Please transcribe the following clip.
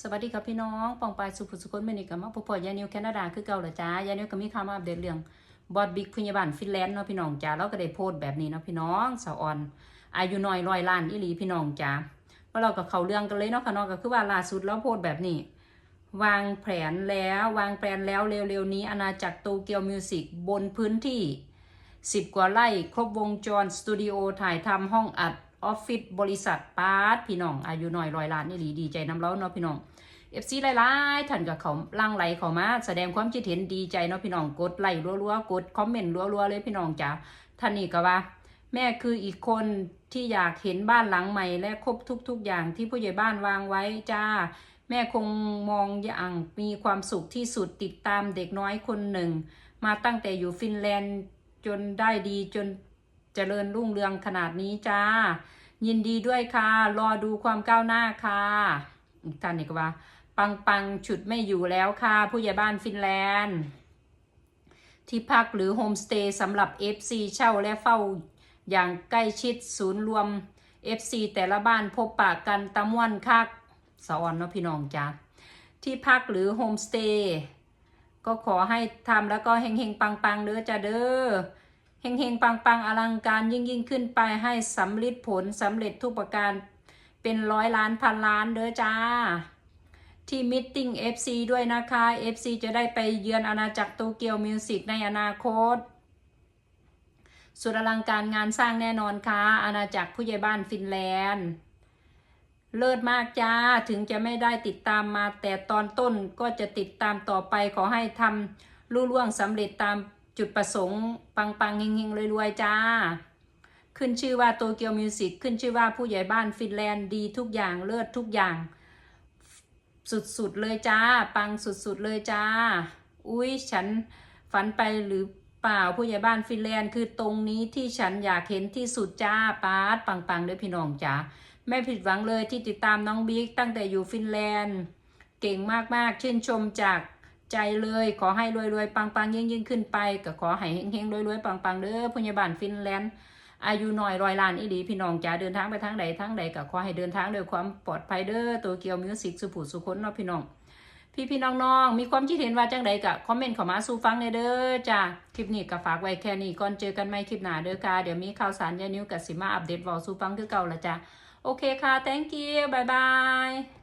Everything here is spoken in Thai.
สวัสดีครับพี่น้องปองปายสุภสุคนเมนิกับมาพบพอยานิวแคนาดาคือเก่าเหรอจ้ายานิวก็มีข่าวมาอัปเดตเรื่องบอดบิ๊กพยาบาลฟินแลนด์เนาะพี่น้องจ้าเราก็ได้โพสต์แบบนี้เนาะพี่น้องสาวออน อายุน้อยร้อยล้านอีหลีพี่น้องจ้าว่าเราก็เขาเรื่องกันเลยเนาะค่ะเนาะก็คือว่าล่าสุดเราโพสต์แบบนี้ วางแผนแล้ววางแผนแล้วเร็วๆนี้อาณาจักรโตเกียวมิวสิกบนพื้นที่สิบกว่าไร่ครบวงจรสตูดิโอถ่ายทำห้องอัด ออฟฟิศบริษัทปาร์ตพี่น้องอายุน้อยร้อยล้านนี่หลีดีใจน้ำเล้าเนาะพี่น้องเอฟซีหลายๆท่านกับเขาล่างไหลเขามา แสดงความคิดเห็นดีใจเนาะพี่น้องกดไลค์รัวๆกดคอมเมนต์รัวๆเลยพี่น้องจ๋าท่านนี่ก็ว่า แม่คืออีกคนที่อยากเห็นบ้านหลังใหม่และครบทุก ๆ อย่างที่ผู้ใหญ่บ้านวางไว้จ้าแม่คงมองอย่างมีความสุขที่สุดติดตามเด็กน้อยคนหนึ่ง มาตั้งแต่อยู่ฟินแลนด์จนได้ดีจน เจริญรุ่งเรืองขนาดนี้จ้า ยินดีด้วยค่ะ รอดูความก้าวหน้าค่ะท่านอีกว่า ปังปังฉุดไม่อยู่แล้วค่ะ ผู้ใหญ่บ้านฟินแลนด์ ที่พักหรือโฮมสเตย์สำหรับ FC เช่าและเฝ้าอย่างใกล้ชิดศูนย์รวม FC แต่ละบ้านพบปะกันตะม่วนคักสอนเนาะพี่น้องจ้าที่พักหรือโฮมสเตย์ก็ขอให้ทำแล้วก็เฮงเฮงปังปังๆเด้อจ้าเด้อ เฮงเฮงปังปังๆ อลังการยิ่งยิ่งขึ้นไปให้สำลิดผลสำเร็จทุกประการเป็นร้อยล้านพันล้านเด้อจ้า ที่มิทติ้ง FC ด้วยนะคะ FC จะได้ไปเยือนอาณาจักรโตเกียวมิวสิกในอนาคต สุดอลังการงานสร้างแน่นอนค่ะ อาณาจักรผู้ใหญ่บ้านฟินแลนด์ เลิศมากจ้า ถึงจะไม่ได้ติดตามมาแต่ตอนต้นก็จะติดตามต่อไปขอให้ทำรุ่ล่วงสำเร็จตาม จุดประสงค์ ปังปังๆเฮงงๆรวยๆจ้า ขึ้นชื่อว่าโตเกียวมิวสิกขึ้นชื่อว่าผู้ใหญ่บ้านฟินแลนด์ดีทุกอย่างเลิศทุกอย่าง สุดๆเลยจ้า ปังสุดๆเลยจ้า อุ้ยฉันฝันไปหรือเปล่าผู้ใหญ่บ้านฟินแลนด์คือตรงนี้ที่ฉันอยากเห็นที่สุดจ้าปาดปังๆเด้อพี่น้องจ้าไม่ผิดหวังเลยที่ติดตามน้องบิ๊กตั้งแต่อยู่ฟินแลนด์ เก่งมากๆชื่นชมจาก ใจเลย ขอให้รวยๆ ปังๆ ยิ่งๆขึ้นไป ก็ขอให้เฮงๆรวยๆ ปังๆ เด้อผู้ใหญ่บ้านฟินแลนด์ อายุหน้อยรอยล้านอีหลีพี่น้องจ๋าเดินทางไปทางใดทางใดก็ขอให้เดินทางด้วยความปลอดภัยเด้อตัวเกียวมิวสิกสุผุสุคนเนาะพี่น้อง พี่พี่น้องน้องๆมีความคิดเห็นว่าจังใดก็คอมเมนต์เข้ามาสู่ฟังเลยเด้อจ้าคลิปนี้ก็ฝากไว้แค่นี้ก่อนเจอกันใหม่คลิปหน้าเด้อค่ะเดี๋ยวมีข่าวสารยานิ้วกับสิมาอัปเดตวอลสู่ฟังคือเก่าละจ้าโอเคค่ะ thank you บายบาย